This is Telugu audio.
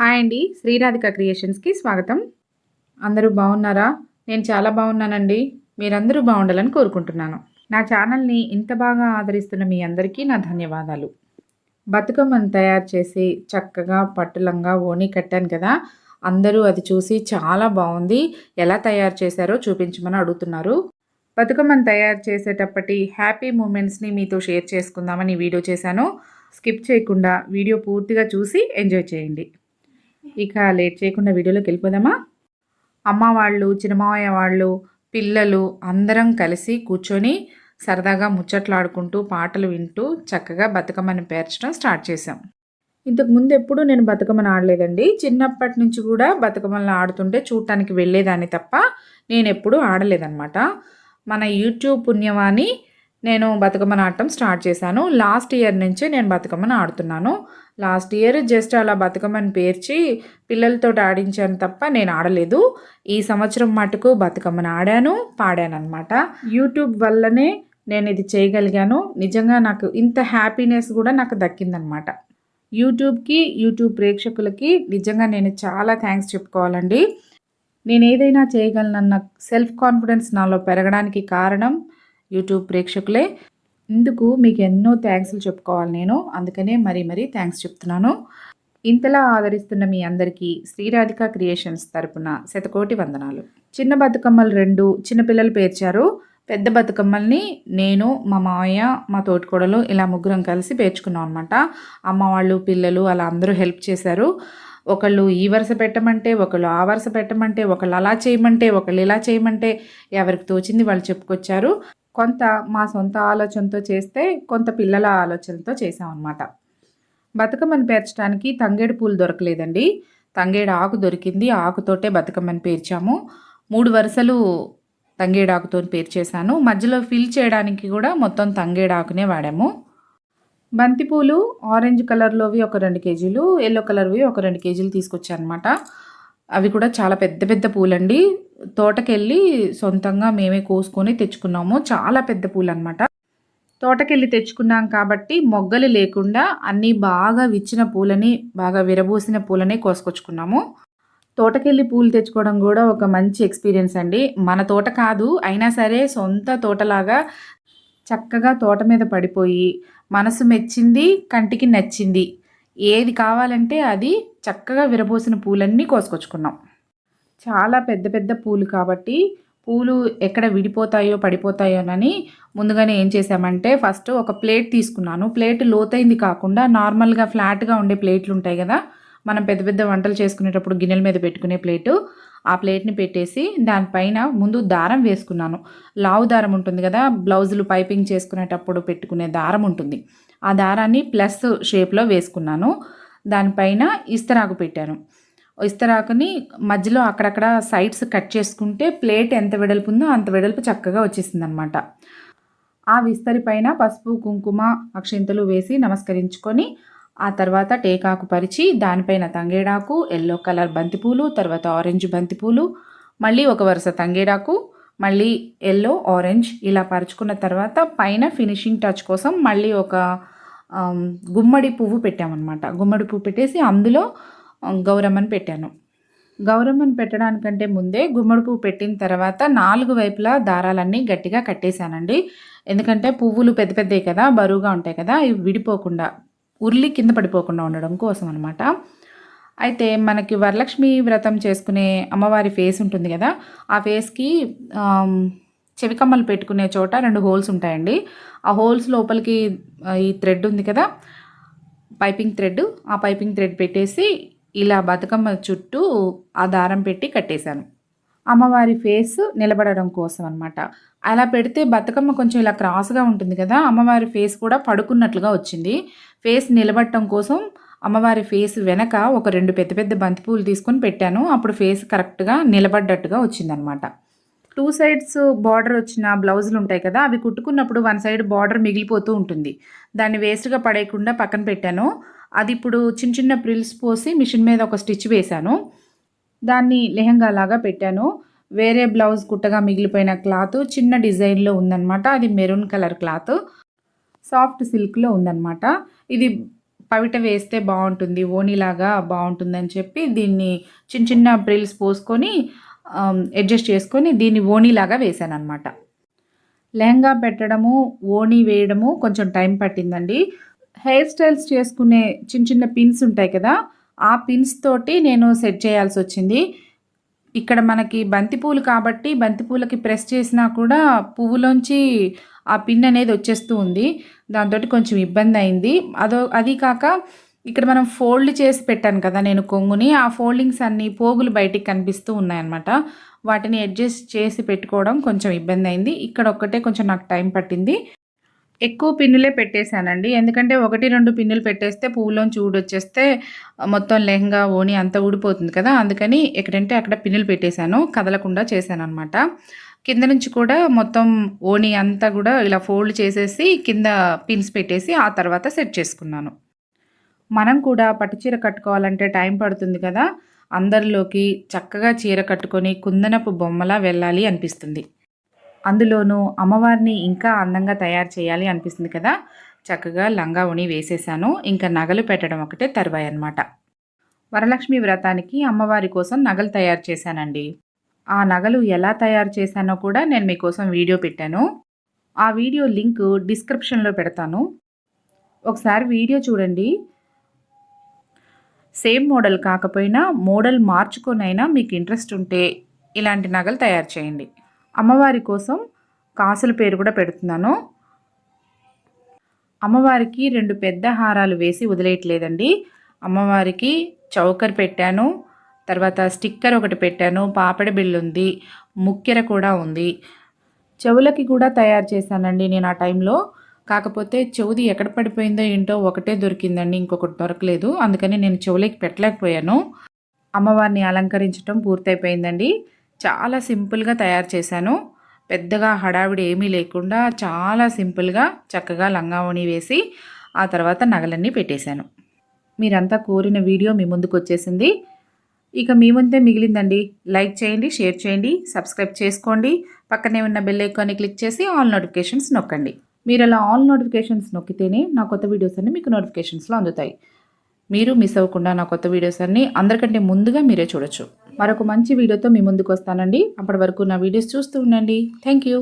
హాయ్ అండి శ్రీరాధిక క్రియేషన్స్కి స్వాగతం. అందరూ బాగున్నారా? నేను చాలా బాగున్నానండి. మీరందరూ బాగుండాలని కోరుకుంటున్నాను. నా ఛానల్ని ఇంత బాగా ఆదరిస్తున్న మీ అందరికీ నా ధన్యవాదాలు. బతుకమ్మను తయారు చేసి చక్కగా పట్టులంగా ఓణి కట్టాను కదా అందరూ అది చూసి చాలా బాగుంది. ఎలా తయారు చేశారో చూపించమని అడుగుతున్నారు. బతుకమ్మను తయారు చేసేటప్పటి హ్యాపీ మూమెంట్స్ని మీతో షేర్ చేసుకుందామని వీడియో చేశాను. స్కిప్ చేయకుండా వీడియో పూర్తిగా చూసి ఎంజాయ్ చేయండి. ఇక లేట్ చేయకుండా వీడియోలోకి వెళ్ళిపోదామా? అమ్మ వాళ్ళు చిన్నమావయ్య వాళ్ళు పిల్లలు అందరం కలిసి కూర్చొని సరదాగా ముచ్చట్లాడుకుంటూ పాటలు వింటూ చక్కగా బతుకమ్మని పేర్చడం స్టార్ట్ చేశాం. ఇంతకు ముందు ఎప్పుడు నేను బతుకమ్మని ఆడలేదండి. చిన్నప్పటి నుంచి కూడా బతుకమ్మలను ఆడుతుంటే చూడటానికి వెళ్ళేదాన్ని తప్ప నేను ఎప్పుడూ ఆడలేదన్నమాట. మన యూట్యూబ్ పుణ్యవాణి నేను బతుకమ్మను ఆడటం స్టార్ట్ చేశాను. లాస్ట్ ఇయర్ నుంచి నేను బతుకమ్మను ఆడుతున్నాను. లాస్ట్ ఇయర్ జస్ట్ అలా బతుకమ్మని పేర్చి పిల్లలతో ఆడించాను తప్ప నేను ఆడలేదు. ఈ సంవత్సరం మటుకు బతుకమ్మను ఆడాను పాడాను అనమాట యూట్యూబ్ వల్లనే నేను ఇది చేయగలిగాను. నిజంగా నాకు ఇంత హ్యాపీనెస్ కూడా నాకు దక్కిందనమాట యూట్యూబ్కి యూట్యూబ్ ప్రేక్షకులకి నిజంగా నేను చాలా థ్యాంక్స్ చెప్పుకోవాలండి. నేను ఏదైనా చేయగలనన్న సెల్ఫ్ కాన్ఫిడెన్స్ నాలో పెరగడానికి కారణం యూట్యూబ్ ప్రేక్షకులే. ఇందుకు మీకు ఎన్నో థ్యాంక్స్లు చెప్పుకోవాలి నేను. అందుకనే మరీ మరీ థ్యాంక్స్ చెప్తున్నాను. ఇంతలా ఆదరిస్తున్న మీ అందరికీ శ్రీరాధిక క్రియేషన్స్ తరపున శతకోటి వందనాలు. చిన్న బతుకమ్మలు రెండు చిన్నపిల్లలు పేర్చారు. పెద్ద బతుకమ్మల్ని నేను మా మామయ్య మా తోటికోడలు ఇలా ముగ్గురం కలిసి పేర్చుకున్నాం అనమాట అమ్మ వాళ్ళు పిల్లలు అలా అందరూ హెల్ప్ చేశారు. ఒకళ్ళు ఈ వరుస పెట్టమంటే ఒకళ్ళు ఆ వరుస పెట్టమంటే ఒకళ్ళు అలా చేయమంటే ఒకళ్ళు ఇలా చేయమంటే ఎవరికి తోచింది వాళ్ళు చెప్పుకొచ్చారు. కొంత మా సొంత ఆలోచనతో చేస్తే కొంత పిల్లల ఆలోచనతో చేసామన్నమాట బతుకమ్మని పేర్చడానికి తంగేడు పూలు దొరకలేదండి. తంగేడు ఆకు దొరికింది. ఆకుతోటే బతుకమ్మని పేర్చాము. మూడు వరుసలు తంగేడాకుతో పేర్చేశాను. మధ్యలో ఫిల్ చేయడానికి కూడా మొత్తం తంగేడాకునే వాడాము. బంతిపూలు ఆరెంజ్ కలర్లోవి ఒక రెండు కేజీలు ఎల్లో కలర్వి ఒక రెండు కేజీలు తీసుకొచ్చానమాట. అనమాట అవి కూడా చాలా పెద్ద పెద్ద పూలండి. తోటకెళ్ళి సొంతంగా మేమే కోసుకొని తెచ్చుకున్నాము. చాలా పెద్ద పూలు అనమాట తోటకెళ్ళి తెచ్చుకున్నాం కాబట్టి మొగ్గలు లేకుండా అన్నీ బాగా విచ్చిన పూలని బాగా విరబూసిన పూలని కోసుకొచ్చుకున్నాము. తోటకెళ్ళి పూలు తెచ్చుకోవడం కూడా ఒక మంచి ఎక్స్పీరియన్స్ అండి. మన తోట కాదు అయినా సరే సొంత తోటలాగా చక్కగా తోట మీద పడిపోయి మనసు మెచ్చింది కంటికి నచ్చింది. ఏది కావాలంటే అది చక్కగా విరబోసిన పూలన్నీ కోసుకొచ్చుకున్నాం. చాలా పెద్ద పెద్ద పూలు కాబట్టి పూలు ఎక్కడ విడిపోతాయో పడిపోతాయోనని ముందుగానే ఏం చేసామంటే ఫస్ట్ ఒక ప్లేట్ తీసుకున్నాను. ప్లేట్ లోతైంది కాకుండా నార్మల్గా ఫ్లాట్గా ఉండే ప్లేట్లు ఉంటాయి కదా మనం పెద్ద పెద్ద వంటలు చేసుకునేటప్పుడు గిన్నెల మీద పెట్టుకునే ప్లేటు. ఆ ప్లేట్ని పెట్టేసి దానిపైన ముందు దారం వేసుకున్నాను. లావు దారం ఉంటుంది కదా బ్లౌజులు పైపింగ్ చేసుకునేటప్పుడు పెట్టుకునే దారం ఉంటుంది. ఆ దారాన్ని ప్లస్ షేప్లో వేసుకున్నాను. దానిపైన ఇస్తరాకు పెట్టాను. ఇస్తరాకుని మధ్యలో అక్కడక్కడ సైడ్స్ కట్ చేసుకుంటే ప్లేట్ ఎంత వెడల్పు ఉందో అంత వెడల్పు చక్కగా వచ్చేసింది అనమాట ఆ విస్తరి పైన పసుపు కుంకుమ అక్షింతలు వేసి నమస్కరించుకొని ఆ తర్వాత టేకాకు పరిచి దానిపైన తంగేడాకు ఎల్లో కలర్ బంతిపూలు తర్వాత ఆరెంజ్ బంతిపూలు మళ్ళీ ఒక వరుస తంగేడాకు మళ్ళీ ఎల్లో ఆరెంజ్ ఇలా పరుచుకున్న తర్వాత పైన ఫినిషింగ్ టచ్ కోసం మళ్ళీ ఒక గుమ్మడి పువ్వు పెట్టామన్నమాట. గుమ్మడి పువ్వు పెట్టేసి అందులో గౌరమ్మని పెట్టాను. గౌరమ్మను పెట్టడానికంటే ముందే గుమ్మడి పువ్వు పెట్టిన తర్వాత నాలుగు వైపులా దారాలన్నీ గట్టిగా కట్టేశానండి. ఎందుకంటే పువ్వులు పెద్ద పెద్దవి కదా బరువుగా ఉంటాయి కదా ఇవి విడిపోకుండా ఉర్లి కింద పడిపోకుండా ఉండడం కోసం అనమాట అయితే మనకి వరలక్ష్మి వ్రతం చేసుకునే అమ్మవారి ఫేస్ ఉంటుంది కదా ఆ ఫేస్కి చెవికమ్మలు పెట్టుకునే చోట రెండు హోల్స్ ఉంటాయండి. ఆ హోల్స్ లోపలికి ఈ థ్రెడ్ ఉంది కదా పైపింగ్ థ్రెడ్ ఆ పైపింగ్ థ్రెడ్ పెట్టేసి ఇలా బతుకమ్మ చుట్టూ ఆ దారం పెట్టి కట్టేశాను. అమ్మవారి ఫేస్ నిలబడడం కోసం అనమాట అలా పెడితే బతుకమ్మ కొంచెం ఇలా క్రాస్గా ఉంటుంది కదా అమ్మవారి ఫేస్ కూడా పడుకున్నట్లుగా వచ్చింది. ఫేస్ నిలబడటం కోసం అమ్మవారి ఫేస్ వెనక ఒక రెండు పెద్ద పెద్ద బంతిపూలు తీసుకొని పెట్టాను. అప్పుడు ఫేస్ కరెక్ట్గా నిలబడ్డట్టుగా వచ్చిందనమాట టూ సైడ్స్ బార్డర్ వచ్చిన బ్లౌజులు ఉంటాయి కదా అవి కుట్టుకున్నప్పుడు వన్ సైడ్ బార్డర్ మిగిలిపోతూ ఉంటుంది. దాన్ని వేస్ట్గా పడేయకుండా పక్కన పెట్టాను. అది ఇప్పుడు చిన్న చిన్న ప్రిల్స్ పోసి మిషన్ మీద ఒక స్టిచ్ వేశాను. దాన్ని లెహంగా లాగా పెట్టాను. వేరే బ్లౌజ్ కుట్టగా మిగిలిపోయిన క్లాత్ చిన్న డిజైన్లో ఉందన్నమాట. అది మెరూన్ కలర్ క్లాత్. సాఫ్ట్ సిల్క్లో ఉందన్నమాట. ఇది పవిట వేస్తే బాగుంటుంది. ఓణిలాగా బాగుంటుందని చెప్పి దీన్ని చిన్న చిన్న బ్రిల్స్ పోసుకొని అడ్జస్ట్ చేసుకొని దీన్ని ఓణిలాగా వేసాను అనమాట లెహంగా పెట్టడము ఓణి వేయడము కొంచెం టైం పట్టిందండి. హెయిర్ స్టైల్స్ చేసుకునే చిన్న చిన్న పిన్స్ ఉంటాయి కదా ఆ పిన్స్ తోటి నేను సెట్ చేయాల్సి వచ్చింది. ఇక్కడ మనకి బంతిపూలు కాబట్టి బంతిపూలకి ప్రెస్ చేసినా కూడా పువ్వులోంచి ఆ పిన్ అనేది వచ్చేస్తూ ఉంది. దాంతో కొంచెం ఇబ్బంది అయింది. అదో అది కాక ఇక్కడ మనం ఫోల్డ్ చేసి పెట్టాను కదా నేను కొంగుని. ఆ ఫోల్డింగ్స్ అన్ని పోగులు బయటికి కనిపిస్తూ ఉన్నాయన్నమాట. వాటిని అడ్జస్ట్ చేసి పెట్టుకోవడం కొంచెం ఇబ్బంది అయింది. ఇక్కడ ఒక్కటే కొంచెం నాకు టైం పట్టింది. ఎక్కువ పిన్నులే పెట్టేశానండి. ఎందుకంటే ఒకటి రెండు పిన్నులు పెట్టేస్తే పువ్వులోంచి ఊడొచ్చేస్తే మొత్తం లెహంగా ఓని అంతా ఊడిపోతుంది కదా. అందుకని ఎక్కడంటే అక్కడ పిన్నులు పెట్టేశాను. కదలకుండా చేశాను అనమాట కింద నుంచి కూడా మొత్తం ఓని అంతా కూడా ఇలా ఫోల్డ్ చేసేసి కింద పిన్స్ పెట్టేసి ఆ తర్వాత సెట్ చేసుకున్నాను. మనం కూడా పట్టు చీర కట్టుకోవాలంటే టైం పడుతుంది కదా. అందరిలోకి చక్కగా చీర కట్టుకొని కుందనపు బొమ్మలా వెళ్ళాలి అనిపిస్తుంది. అందులోనూ అమ్మవారిని ఇంకా అందంగా తయారు చేయాలి అనిపిస్తుంది కదా. చక్కగా లంగా ఉని వేసేసాను. ఇంకా నగలు పెట్టడం ఒకటే తరువాయి అనమాట వరలక్ష్మి వ్రతానికి అమ్మవారి కోసం నగలు తయారు చేశానండి. ఆ నగలు ఎలా తయారు చేశానో కూడా నేను మీకోసం వీడియో పెట్టాను. ఆ వీడియో లింక్ డిస్క్రిప్షన్లో పెడతాను. ఒకసారి వీడియో చూడండి. సేమ్ మోడల్ కాకపోయినా మోడల్ మార్చుకొనైనా మీకు ఇంట్రెస్ట్ ఉంటే ఇలాంటి నగలు తయారు చేయండి. అమ్మవారి కోసం కాసుల పేరు కూడా పెడుతున్నాను. అమ్మవారికి రెండు పెద్ద హారాలు వేసి వదిలేయట్లేదండి. అమ్మవారికి చౌకర్ పెట్టాను. తర్వాత స్టిక్కర్ ఒకటి పెట్టాను. పాపడ బిల్లు ఉంది. ముక్కెర కూడా ఉంది. చెవులకి కూడా తయారు చేశానండి నేను ఆ టైంలో. కాకపోతే చెవుది ఎక్కడ పడిపోయిందో ఏంటో ఒకటే దొరికిందండి. ఇంకొకటి దొరకలేదు. అందుకని నేను చెవులకి పెట్టలేకపోయాను. అమ్మవారిని అలంకరించడం పూర్తయిపోయిందండి. చాలా సింపుల్గా తయారు చేశాను. పెద్దగా హడావిడి ఏమీ లేకుండా చాలా సింపుల్గా చక్కగా లంగావణి వేసి ఆ తర్వాత నగలన్నీ పెట్టేశాను. మీరంతా కోరిన వీడియో మీ ముందుకు వచ్చేసింది. ఇక మీ ముందే మిగిలిందండి. లైక్ చేయండి షేర్ చేయండి సబ్స్క్రైబ్ చేసుకోండి. పక్కనే ఉన్న బెల్ ఐకాన్ని క్లిక్ చేసి ఆల్ నోటిఫికేషన్స్ నొక్కండి. మీరు అలా ఆల్ నోటిఫికేషన్స్ నొక్కితేనే నా కొత్త వీడియోస్ అన్ని మీకు నోటిఫికేషన్స్లో అందుతాయి. మీరు మిస్ అవ్వకుండా నా కొత్త వీడియోస్ అన్ని అందరికంటే ముందుగా మీరే చూడొచ్చు. మరొక మంచి వీడియోతో మీ ముందుకు వస్తానండి. అప్పటి వరకు నా వీడియోస్ చూస్తూ ఉండండి. Thank you